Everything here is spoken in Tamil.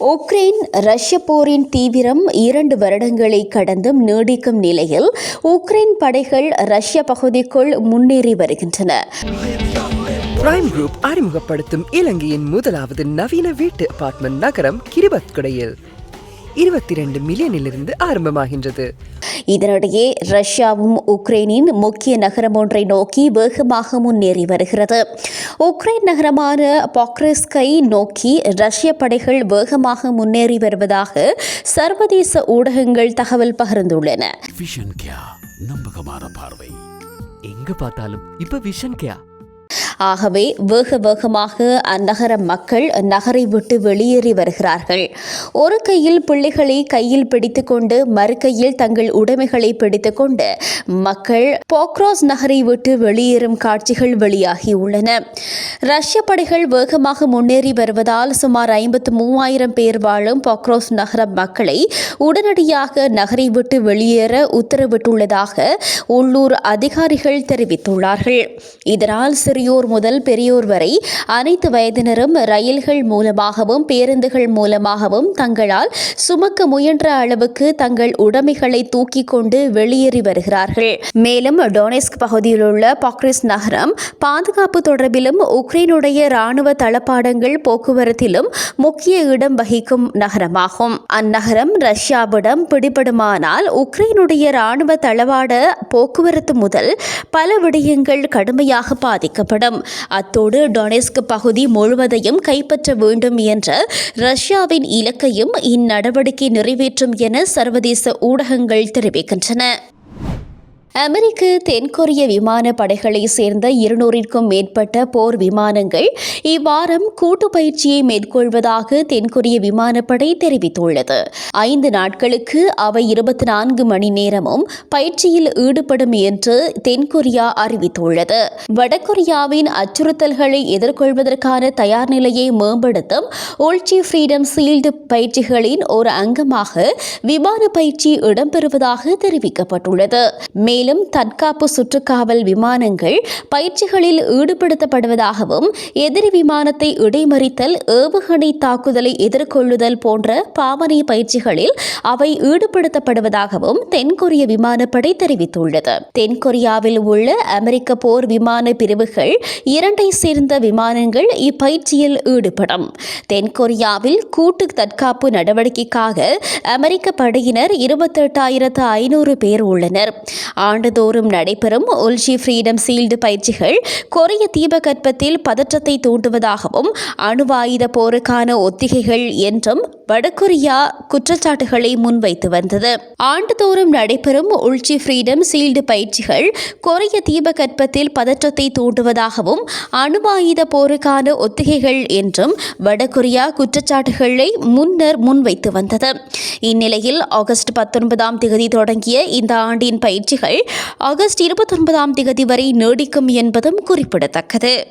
உக்ரைன் ரஷ்ய போரின் தீவிரம் இரண்டு வருடங்களை கடந்தும் நீடிக்கும் நிலையில் உக்ரைன் படைகள் ரஷ்ய பகுதிக்குள் முன்னேறி வருகின்றன. பிரைம் குரூப் அறிமுகப்படுத்தும் இலங்கையின் முதலாவது நவீன வீட்டு அபார்ட்மெண்ட் நகரம் கிரிபத்குடையில் இருபத்தி ரெண்டு மில்லியனிலிருந்து ஆரம்பமாகின்றது. இதனிடையே ரஷ்யாவும் உக்ரைனின் முக்கிய நகரம் ஒன்றை நோக்கி வேகமாக முன்னேறி வருகிறது. உக்ரைன் நகரமான பாக்ரெஸ்கை நோக்கி ரஷ்ய படைகள் வேகமாக முன்னேறி வருவதாக சர்வதேச ஊடகங்கள் தகவல் பகிர்ந்துள்ளன. விஷன் கியா நம்பகமான பார்வை. எங்க பார்த்தாலும் இப்ப விஷன் கேயா ஆகவே வேக வேகமாக அந்நகர மக்கள் நகரை விட்டு வெளியேறி வருகிறார்கள். ஒரு கையில் பிள்ளைகளை கையில் பிடித்துக்கொண்டு மறு கையில் தங்கள் உடைமைகளை பிடித்துக்கொண்டு மக்கள் போக்ராஸ் நகரை விட்டு வெளியேறும் காட்சிகள் வெளியாகியுள்ளன ரஷ்ய படைகள் வேகமாக முன்னேறி வருவதால் சுமார் ஐம்பத்து மூவாயிரம் பேர் வாழும் போக்ரோஸ் நகர மக்களை உடனடியாக நகரை விட்டு வெளியேற உத்தரவிட்டுள்ளதாக உள்ளூர் அதிகாரிகள் தெரிவித்துள்ளார்கள். இதனால் சிறியோர் முதல் பெரியோர் வரை அனைத்து வயதினரும் ரயில்கள் மூலமாகவும் பேருந்துகள் மூலமாகவும் தங்களால் சுமக்க முயன்ற அளவுக்கு தங்கள் உடைமைகளை தூக்கிக் கொண்டு வெளியேறி வருகிறார்கள். மேலும் டொனெஸ்க் பகுதியில் உள்ள பாக்ரிஸ் நகரம் பாதுகாப்பு தொடர்பிலும் உக்ரைனுடைய ராணுவ தளபாடங்கள் போக்குவரத்திலும் முக்கிய இடம் வகிக்கும் நகரமாகும். அந்நகரம் ரஷ்யாவிடம் பிடிபடுமானால் உக்ரைனுடைய ராணுவ தளவாட போக்குவரத்து முதல் பல விடயங்கள் கடுமையாக பாதிக்கப்படும். அத்தோடு டொனெஸ்க் பகுதி முழுவதையும் கைப்பற்ற வேண்டும் என்ற ரஷ்யாவின் இலக்கையும் இந்நடவடிக்கை நிறைவேற்றும் என சர்வதேச ஊடகங்கள் தெரிவிக்கின்றன. அமெரிக்க தென்கொரிய விமான படைகளை சேர்ந்த இருநூறிற்கும் மேற்பட்ட போர் விமானங்கள் இவ்வாரம் கூட்டு பயிற்சியை மேற்கொள்வதாக தென்கொரிய விமானப்படை தெரிவித்துள்ளது. ஐந்து நாட்களுக்கு அவை இருபத்தி நான்கு மணி நேரமும் பயிற்சியில் ஈடுபடும் என்று தென்கொரியா அறிவித்துள்ளது. வடகொரியாவின் அச்சுறுத்தல்களை எதிர்கொள்வதற்கான தயார் நிலையை மேம்படுத்தும் ஓல்ச்சி ஃப்ரீடம் சீல்டு பயிற்சிகளின் ஒரு அங்கமாக விமான பயிற்சி இடம்பெறுவதாக தெரிவிக்கப்பட்டுள்ளது. மேலும் தற்காப்பு சுற்றுக்காவல் விமானங்கள் பயிற்சிகளில் ஈடுபடுத்தப்படுவதாகவும் எதிரி விமானத்தை இடைமறித்தல் ஏவுகணை தாக்குதலை எதிர்கொள்ளுதல் போன்ற பாவனை பயிற்சிகளில் அவை ஈடுபடுத்தப்படுவதாகவும் தென்கொரிய விமானப்படை தெரிவித்துள்ளது. தென்கொரியாவில் உள்ள அமெரிக்க போர் விமான பிரிவுகள் இரண்டை சேர்ந்த விமானங்கள் இப்பயிற்சியில் ஈடுபடும். தென்கொரியாவில் கூட்டு தற்காப்பு நடவடிக்கைக்காக அமெரிக்க படையினர் இருபத்தெட்டாயிரத்து ஐநூறு பேர் உள்ளனர். ஆண்டுதோறும் நடைபெறும் உல்ஜி ஃப்ரீடம் சீல்டு பயிற்சிகள் கொரிய தீபகற்பத்தில் பதற்றத்தை தூண்டுவதாகவும் அணுவாயுத போருக்கான ஒத்திகைகள் என்றும் வடகொரியா குற்றச்சாட்டுகளை முன்வைத்து வந்தது. ஆண்டுதோறும் நடைபெறும் உள்ச்சி ஃப்ரீடம் சீல்டு பயிற்சிகள் கொரிய தீபகற்பத்தில் பதற்றத்தை தூண்டுவதாகவும் அணு ஆயுத போருக்கான ஒத்திகைகள் என்றும் வடகொரியா குற்றச்சாட்டுகளை முன்னர் முன்வைத்து வந்தது. இந்நிலையில் ஆகஸ்ட் பத்தொன்பதாம் திகதி தொடங்கிய இந்த ஆண்டின் பயிற்சிகள் ஆகஸ்ட் இருபத்தொன்பதாம் திகதி வரை நீடிக்கும் என்பதும் குறிப்பிடத்தக்கது.